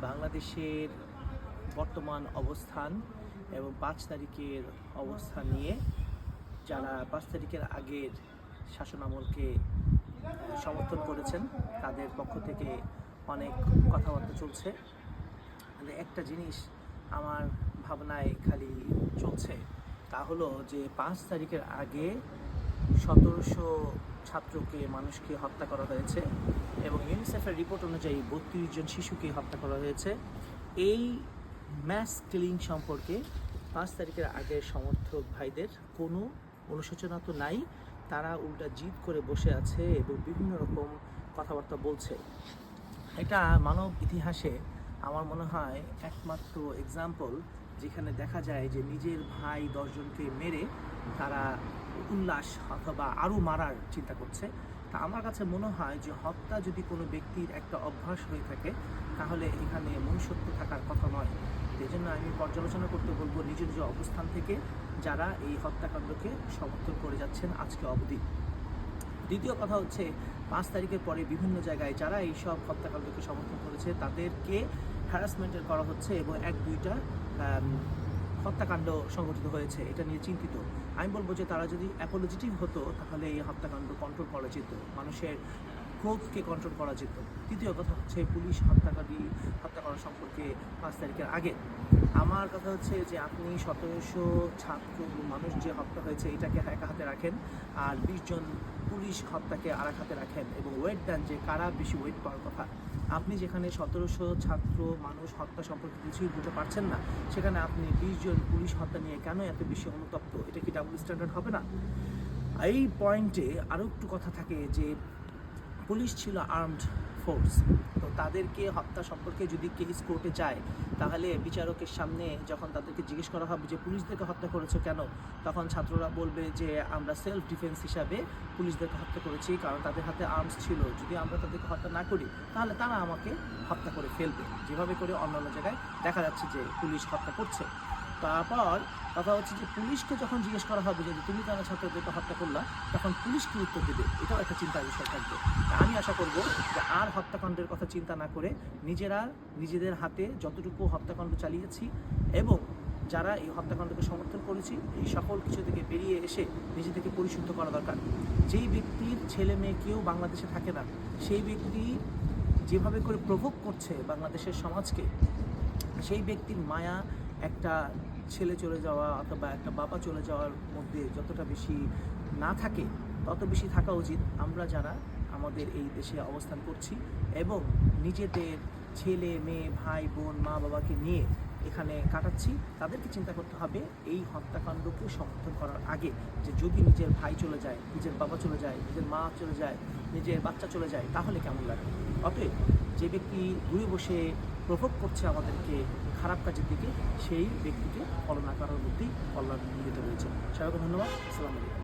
বাংলাদেশের বর্তমান অবস্থান এবং পাঁচ তারিখের অবস্থান নিয়ে যারা পাঁচ তারিখের আগের শাসনামলকে আহ, সমর্থন করেছেন তাদের পক্ষ থেকে অনেক কথাবার্তা চলছে। মানে একটা জিনিস আমার ভাবনায় খালি চলছে তা হলো যে পাঁচ তারিখের আগে সতেরোশো ছাত্রকে মানুষকে হত্যা করা হয়েছে এবং ইউনিসেফের রিপোর্ট অনুযায়ী বত্রিশ জন শিশুকে হত্যা করা হয়েছে। এই ম্যাস কিলিং সম্পর্কে পাঁচ তারিখের আগের সমর্থক ভাইদের কোনো অনুশোচনা তো নাই। তারা উল্টা জিদ করে বসে আছে এবং বিভিন্ন রকম কথাবার্তা বলছে। এটা মানব ইতিহাসে আমার মনে হয় একমাত্র এক্সাম্পল যেখানে দেখা যায় যে নিজের ভাই দশজনকে মেরে তারা উল্লাস অথবা আরও মারার চিন্তা করছে। তা আমার কাছে মনে হয় যে হত্যা যদি কোনো ব্যক্তির একটা অভ্যাস হয়ে থাকে, তাহলে এখানে মনুষ্যত্ব থাকার কথা নয়। এই জন্য আমি পর্যালোচনা করতে বলব নিজ নিজ অবস্থান থেকে যারা এই হত্যাকাণ্ডকে সমর্থন করে যাচ্ছেন আজকে অবধি। দ্বিতীয় কথা হচ্ছে, পাঁচ তারিখের পরে বিভিন্ন জায়গায় যারা এইসব হত্যাকাণ্ডকে সমর্থন করেছে, তাদেরকে হ্যারাসমেন্টের করা হচ্ছে এবং এক দুইটা হত্যাকাণ্ড সংঘটিত হয়েছে, এটা নিয়ে চিন্তিত। আমি বলব যে তারা যদি অ্যাপোলজিটিভ হতো, তাহলে এই হত্যাকাণ্ড কন্ট্রোল করা যেত, মানুষের ক্রোধকে কন্ট্রোল করা যেত। তৃতীয় কথা হচ্ছে পুলিশ হত্যাকারী, হত্যা করা সম্পর্কে পাঁচ তারিখের আগে। আমার কথা হচ্ছে যে আপনি সতেরোশো ছাত্র মানুষ যে হত্যা হয়েছে, এটাকে এক হাতে রাখেন আর বিশ জন পুলিশ হত্যাকে আর এক হাতে রাখেন এবং ওয়েট দেন যে কারা বেশি ওয়েট পাওয়ার কথা। আপনি যেখানে সতেরোশো ছাত্র মানুষ হত্যা সম্পর্কে কিছুই বুঝতে পারছেন না, সেখানে আপনি বিশ জন পুলিশ হত্যা নিয়ে কেন এত বেশি অনুতপ্ত? এটা কি ডাবল স্ট্যান্ডার্ড হবে না? এই পয়েন্টে আরও একটু কথা থাকে যে, পুলিশ ছিল আর্মড ফোর্স তো তাদেরকে হত্যা সম্পর্কে যদি কেস কোর্টে যায়, তাহলে বিচারকের সামনে যখন তাদেরকে জিজ্ঞেস করা হবে যে পুলিশদেরকে হত্যা করেছ কেন? তখন ছাত্ররা বলবে যে, আমরা সেলফ ডিফেন্স হিসাবে পুলিশদেরকে হত্যা করেছি, কারণ তাদের হাতে আর্মস ছিল। যদি আমরা তাদেরকে হত্যা না করি, তাহলে তারা আমাকে হত্যা করে ফেলবে। যেভাবে করে অন্যান্য জায়গায় দেখা যাচ্ছে যে, পুলিশ হত্যা করছে। তারপর কথা হচ্ছে যে পুলিশকে যখন জিজ্ঞেস করা হবে যে তুমি কেন ছাত্রদেরকে হত্যা করলা, তখন পুলিশ কি উত্তর দেবে? এটাও একটা চিন্তার বিষয় থাকবে। আমি আশা করব যে আর হত্যাকাণ্ডের কথা চিন্তা না করে নিজেরা নিজেদের হাতে যতটুকু হত্যাকাণ্ড চালিয়েছি এবং যারা এই হত্যাকাণ্ডকে সমর্থন করেছি, এই সকল কিছু থেকে বেরিয়ে এসে নিজেদেরকে পরিশুদ্ধ করা দরকার। যেই ব্যক্তির ছেলে মেয়ে কেউ বাংলাদেশে থাকে না, সেই ব্যক্তি যেভাবে করে প্রভোগ করছে বাংলাদেশের সমাজকে, সেই ব্যক্তির মায়া একটা ছেলে চলে যাওয়া অথবা একটা বাবা চলে যাওয়ার মধ্যে যতটা বেশি না থাকে, তত বেশি থাকা উচিত। আমরা যারা আমাদের এই দেশে অবস্থান করছি এবং নিজেদের ছেলে, মেয়ে, ভাই, বোন, মা বাবাকে নিয়ে এখানে কাটাচ্ছি, তাদেরকে চিন্তা করতে হবে এই হত্যাকাণ্ডকে সমর্থন করার আগে যে যদি নিজের ভাই চলে যায়, নিজের বাবা চলে যায়, নিজের মা চলে যায়, নিজের বাচ্চা চলে যায়, তাহলে কেমন লাগে? অতএব যে ব্যক্তি দূরে বসে প্রভোগ করছে আমাদেরকে খারাপ কাজের দিকে সেই ব্যক্তিকে ফলো না করার মধ্যেই কল্যাণ নিহিত রয়েছে সবাইকে ধন্যবাদ। আসসালামু আলাইকুম।